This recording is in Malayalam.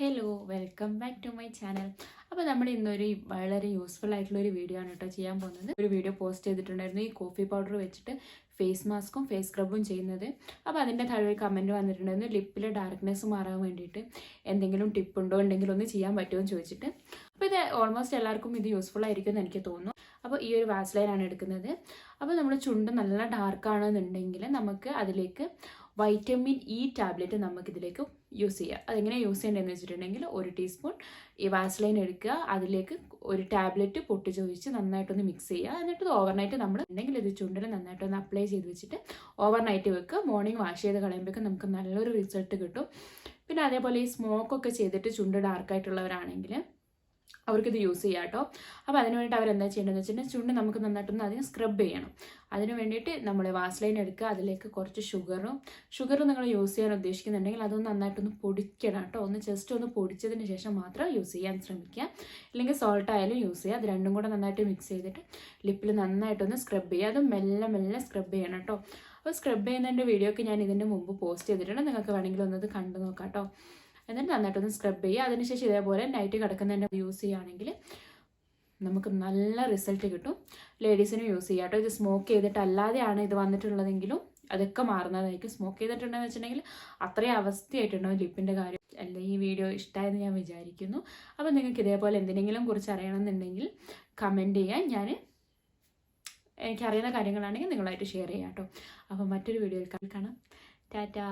Hello welcome back to my channel അപ്പോൾ നമ്മൾ ഇന്നൊരു വളരെ യൂസ്ഫുൾ ആയിട്ടുള്ള ഒരു വീഡിയോ ആണ് കേട്ടോ ചെയ്യാൻ പോകുന്നത്. ഒരു വീഡിയോ പോസ്റ്റ് ചെയ്തിട്ടുണ്ടായിരുന്നു. ഈ കോഫി പൗഡർ വെച്ചിട്ട് ഫേസ് മാസ്കും ഫേസ് സ്ക്രബും ചെയ്യുന്നത്. അപ്പോൾ അതിന്റെ താഴെ കമന്റ് വന്നിട്ടുണ്ടായിരുന്നു. ലിപ്പിലെ ഡാർക്ക്നെസ് മാറാൻ വേണ്ടിയിട്ട് എന്തെങ്കിലും ടിപ്പ് ഉണ്ടോ ഉണ്ടെങ്കിൽ ഒന്ന് ചെയ്യാൻ പറ്റുമോ എന്ന് ചോദിച്ചിട്ട്. അപ്പോൾ ഇത് ഓൾമോസ്റ്റ് എല്ലാവർക്കും ഇത് യൂസ്ഫുൾ ആയിരിക്കും എന്ന് എനിക്ക് തോന്നുന്നു. അപ്പോൾ ഈ ഒരു വാസ്ലൈനാണ് എടുക്കുന്നത്. അപ്പോൾ നമ്മുടെ ചുണ്ട് നല്ല ഡാർക്ക് ആണെന്നുണ്ടെങ്കിൽ നമുക്ക് അതിലേക്ക് വൈറ്റമിൻ ഇ ടാബ്ലറ്റ് നമുക്കിതിലേക്ക് യൂസ് ചെയ്യാം. അതെങ്ങനെ യൂസ് ചെയ്യേണ്ടതെന്ന് വെച്ചിട്ടുണ്ടെങ്കിൽ ഒരു ടീസ്പൂൺ ഈ വാസ്ലൈൻ എടുക്കുക. അതിലേക്ക് ഒരു ടാബ്ലറ്റ് പൊട്ടിച്ച് ഒഴിച്ച് നന്നായിട്ടൊന്ന് മിക്സ് ചെയ്യുക. എന്നിട്ട് ഓവർനൈറ്റ് നമ്മൾ ഉണ്ടെങ്കിൽ ഇത് ചുണ്ടിൽ നന്നായിട്ടൊന്ന് അപ്ലൈ ചെയ്ത് വെച്ചിട്ട് ഓവർനൈറ്റ് വെക്കുക. മോർണിംഗ് വാഷ് ചെയ്ത് കളയുമ്പോഴേക്കും നമുക്ക് നല്ലൊരു റിസൾട്ട് കിട്ടും. പിന്നെ അതേപോലെ ഈ സ്മോക്കൊക്കെ ചെയ്തിട്ട് ചുണ്ട് ഡാർക്കായിട്ടുള്ളവരാണെങ്കിൽ അവർക്കിത് യൂസ് ചെയ്യാം കേട്ടോ. അപ്പോൾ അതിന് വേണ്ടിയിട്ട് അവരെന്താ ചെയ്യേണ്ടതെന്ന് വെച്ചിട്ടുണ്ടെങ്കിൽ ചുണ്ട് നമുക്ക് നന്നായിട്ടൊന്ന് അതിനെ സ്ക്രബ് ചെയ്യണം. അതിന് വേണ്ടിയിട്ട് നമ്മൾ വാസ്ലൈൻ എടുക്കുക. അതിലേക്ക് കുറച്ച് ഷുഗറും ഷുഗർ നിങ്ങൾ യൂസ് ചെയ്യാൻ ഉദ്ദേശിക്കുന്നുണ്ടെങ്കിൽ അതൊന്ന് നന്നായിട്ടൊന്ന് പൊടിക്കണം കേട്ടോ. ഒന്ന് ജസ്റ്റ് ഒന്ന് പൊടിച്ചതിന് ശേഷം മാത്രം യൂസ് ചെയ്യാൻ ശ്രമിക്കുക. അല്ലെങ്കിൽ സോൾട്ട് ആയാലും യൂസ് ചെയ്യുക. അത് രണ്ടും കൂടെ നന്നായിട്ട് മിക്സ് ചെയ്തിട്ട് ലിപ്പിൽ നന്നായിട്ടൊന്ന് സ്ക്രബ് ചെയ്യുക. അത് മെല്ലെ മെല്ലെ സ്ക്രബ് ചെയ്യണം കേട്ടോ. അപ്പോൾ സ്ക്രബ് ചെയ്യുന്നതിന്റെ വീഡിയോ ഒക്കെ ഞാൻ ഇതിന്റെ മുമ്പ് പോസ്റ്റ് ചെയ്തിട്ടുണ്ട്. നിങ്ങൾക്ക് വേണമെങ്കിൽ ഒന്നത് കണ്ടു നോക്കാം കേട്ടോ. എന്നിട്ട് നന്നായിട്ടൊന്ന് സ്ക്രബ് ചെയ്യുക. അതിനുശേഷം ഇതേപോലെ നൈറ്റ് കിടക്കുന്നതിന്റെ യൂസ് ചെയ്യുകയാണെങ്കിൽ നമുക്ക് നല്ല റിസൾട്ട് കിട്ടും. ലേഡീസിനും യൂസ് ചെയ്യാം കേട്ടോ. ഇത് സ്മോക്ക് ചെയ്തിട്ടല്ലാതെയാണ് ഇത് വന്നിട്ടുള്ളതെങ്കിലും അതൊക്കെ മാറുന്നതായിരിക്കും. സ്മോക്ക് ചെയ്തിട്ടുണ്ടെന്ന് വെച്ചിട്ടുണ്ടെങ്കിൽ അത്രയും അവസ്ഥയായിട്ടുണ്ടാവും ലിപ്പിന്റെ കാര്യം. അല്ല ഈ വീഡിയോ ഇഷ്ടമായെന്ന് ഞാൻ വിചാരിക്കുന്നു. അപ്പോൾ നിങ്ങൾക്ക് ഇതേപോലെ എന്തിനെങ്കിലും കുറിച്ച് അറിയണമെന്നുണ്ടെങ്കിൽ കമന്റ് ചെയ്യാൻ ഞാൻ എനിക്കറിയുന്ന കാര്യങ്ങളാണെങ്കിൽ നിങ്ങളായിട്ട് ഷെയർ ചെയ്യാം കേട്ടോ. അപ്പോൾ മറ്റൊരു വീഡിയോയിൽ കാണാം. ടാറ്റാ.